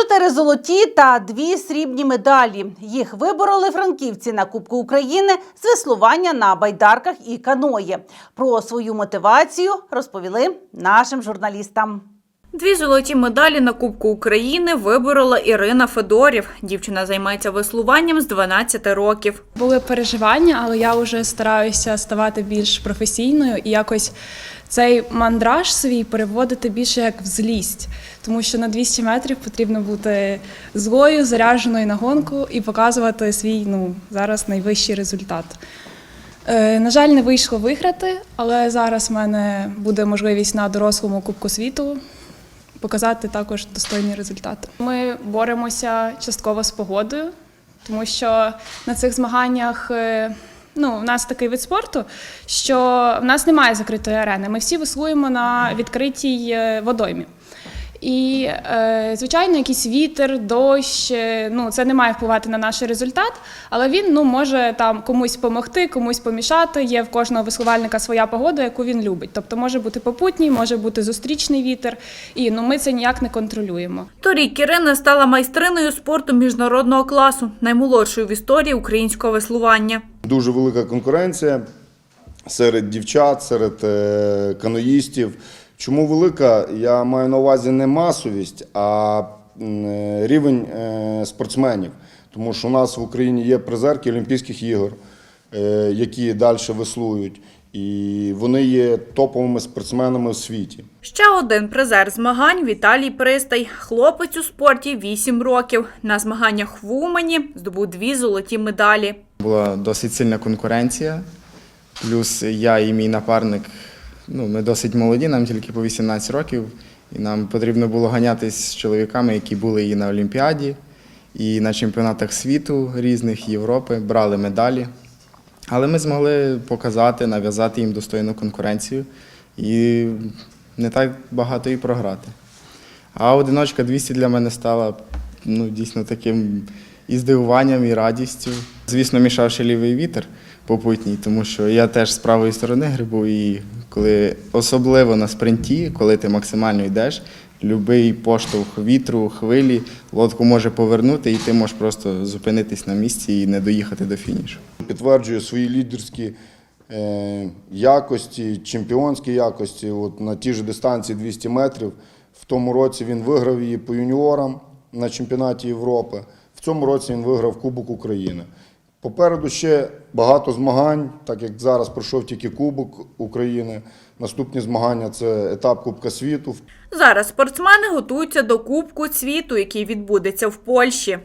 Чотири золоті та дві срібні медалі. Їх вибороли франківці на Кубку України з веслування на байдарках і каної. Про свою мотивацію розповіли нашим журналістам. Дві золоті медалі на Кубку України виборола Ірина Федорів. Дівчина займається веслуванням з 12 років. Були переживання, але я вже стараюся ставати більш професійною і якось цей мандраж свій переводити більше як в злість, тому що на 200 метрів потрібно бути злою, зарядженою на гонку і показувати свій ну зараз найвищий результат. Е, на жаль, не вийшло виграти, але зараз в мене буде можливість на дорослому Кубку світу показати також достойні результати. Ми боремося частково з погодою, тому що на цих змаганнях. е, Ну, у нас такий вид спорту, що в нас немає закритої арени. Ми всі веслуємо на відкритій е, водоймі. І, е, звичайно, якийсь вітер, дощ, е, ну це не має впливати на наш результат, але він ну може там комусь допомогти, комусь помішати. Є в кожного веслувальника своя погода, яку він любить. Тобто може бути попутній, може бути зустрічний вітер, і ну ми це ніяк не контролюємо. Торік Ірина стала майстриною спорту міжнародного класу, наймолодшою в історії українського веслування. Дуже велика конкуренція серед дівчат, серед е, каноїстів. Чому велика? Я маю на увазі не масовість, а е, рівень е, спортсменів. Тому що у нас в Україні є призерки Олімпійських ігор, е, які далі веслують, і вони є топовими спортсменами в світі. Ще один призер змагань Віталій Пристай. Хлопець у спорті 8 років. На змаганнях в Умані здобув дві золоті медалі. Була досить сильна конкуренція. Плюс я і мій напарник, ну, ми досить молоді, нам тільки по 18 років. І нам потрібно було ганятись з чоловіками, які були і на Олімпіаді, і на чемпіонатах світу різних Європи, брали медалі. Але ми змогли показати, нав'язати їм достойну конкуренцію і не так багато і програти. А одиночка 200 для мене стала ну, дійсно таким і здивуванням, і радістю. Звісно, мішав ще лівий вітер попутній, тому що я теж з правої сторони грибу, і коли особливо на спринті, коли ти максимально йдеш, будь-який поштовх вітру, хвилі, лодку може повернути, і ти можеш просто зупинитись на місці і не доїхати до фінішу. Підтверджує свої лідерські е, якості, чемпіонські якості. От на тій же дистанції 200 метрів. В тому році він виграв її по юніорам на чемпіонаті Європи. В цьому році він виграв Кубок України. Попереду ще багато змагань, так як зараз пройшов тільки Кубок України. Наступні змагання це етап Кубка світу. Зараз спортсмени готуються до Кубку світу, який відбудеться в Польщі.